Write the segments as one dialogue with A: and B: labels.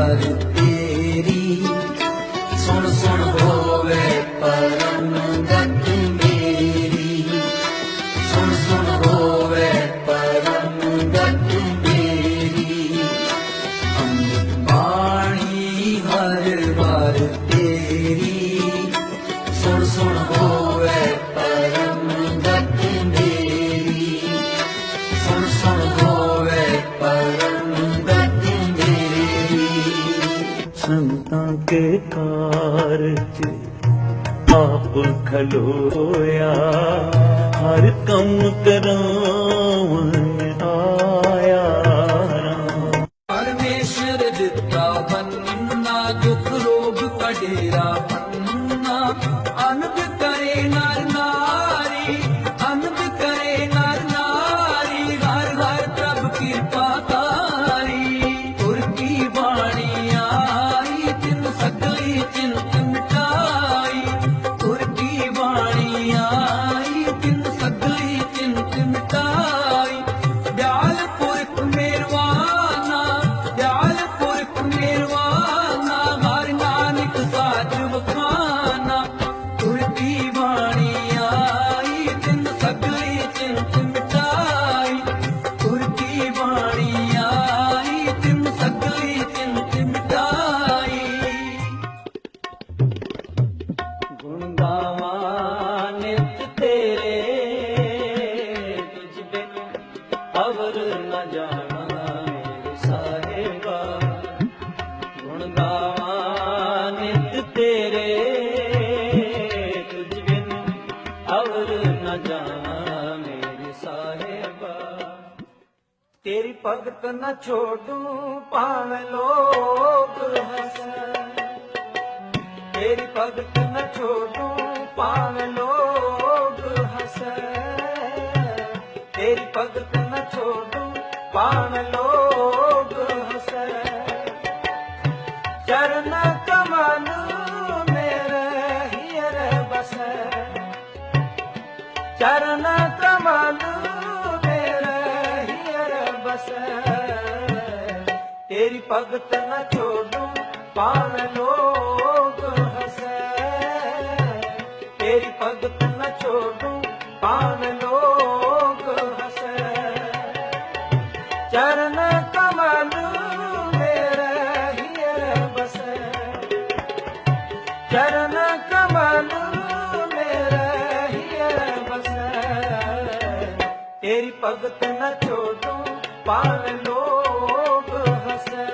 A: ਦਰ ਤੇਰੀ ਸੁਣ ਸੁਣ ਹੋਵੇ ਪਰਮ ਗਤ ਮੇਰੀ। ਸੁਣ ਸੁਣ ਹੋਵੇ ਪਰਮ ਗਤ ਮੇਰੀ। ਅੰਮ੍ਰਿਤ ਬਾਣੀ ਹਰ ਵਾਰ ਤੇਰੀ ਸੰਤਾਂ ਕੇ ਕਾਰਜ ਆਪ ਖਲੋਇਆ ਹਰ ਕੰਮ ਕਰਾਵਨ ਆਇਆ ਰਾਮ। ਦਿੱਤਾ ਬੰਨਾ ਦੁਖ ਰੋਗ ਕਢੇਰਾ ਅਵਰ ਨਾ ਜਾਣਾ ਮੇਰੇ ਸਾਹਿਬਾ। ਗੁਣ ਗਾਵਾਂ ਨਿਤ ਤੇਰੇ, ਤੁਝ ਬਿਨ ਅਵਰ ਨ ਜਾਣਾ ਮੇਰੇ ਸਾਹਿਬਾ। ਤੇਰੀ ਭਗਤ ਨਾ ਛੋਡੂ ਭਾਵੇਂ ਲੋਕ ਹਸੈ ਤੇਰੀ ਭਗਤ ਨ ਛੋਡੂ ਭਾਵੇਂ ਲੋਕ ਹਸੈ ਤੇਰੀ ਭਗਤ ਨਾ ਛੋਡੂ ਭਾਵੇਂ ਲੋਕ ਹਸੈ। ਚਰਨ ਕਮਲ ਮੇਰੇ ਹੀਰ ਬਸੈ। ਚਰਨ ਕਮਲ ਮੇਰੇ ਹੀਰ ਬਸੈ। ਤੇਰੀ ਭਗਤ ਨਾ ਛੋਡੂ ਭਾਵੇਂ ਲੋਕ ਹਸੈ। ਤੇਰੀ ਭਗਤ ਨ ਛੋਡੂ ਭਾਵੇਂ ਚਰਨ ਕਮਲ ਮੇਰੇ ਹੀਰ ਬਸੈ। ਚਰਨ ਕਮਲ ਮੇਰੇ ਹੀਰ ਬਸੈ। ਤੇਰੀ ਭਗਤ ਨਾ ਛੋਡੂ ਭਾਵੇਂ ਲੋਕ ਹਸੈ।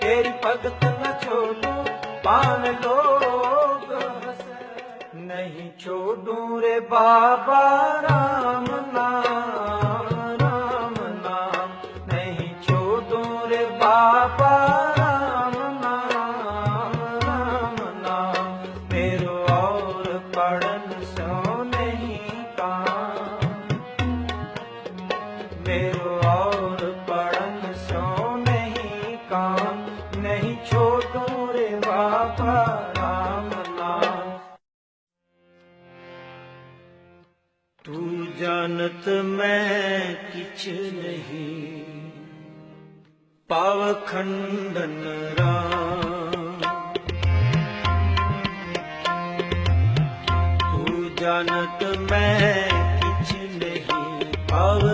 A: ਤੇਰੀ ਭਗਤ ਨਾ ਛੋਡੂ ਭਾਵੇਂ ਲੋਕ ਹਸੈ। ਨਹੀਂ ਛੋਡੂ ਰੇ ਬਾਬਾ
B: ਤੂੰ ਜਾਣਤ ਮੈਂ ਕਿਛ ਨਹੀਂ ਪਾਵ ਖੰਡਨ ਰਾਮ ਤੂੰ ਜਾਣਤ ਮੈਂ ਕਿਛ ਨਹੀਂ ਪਾਵ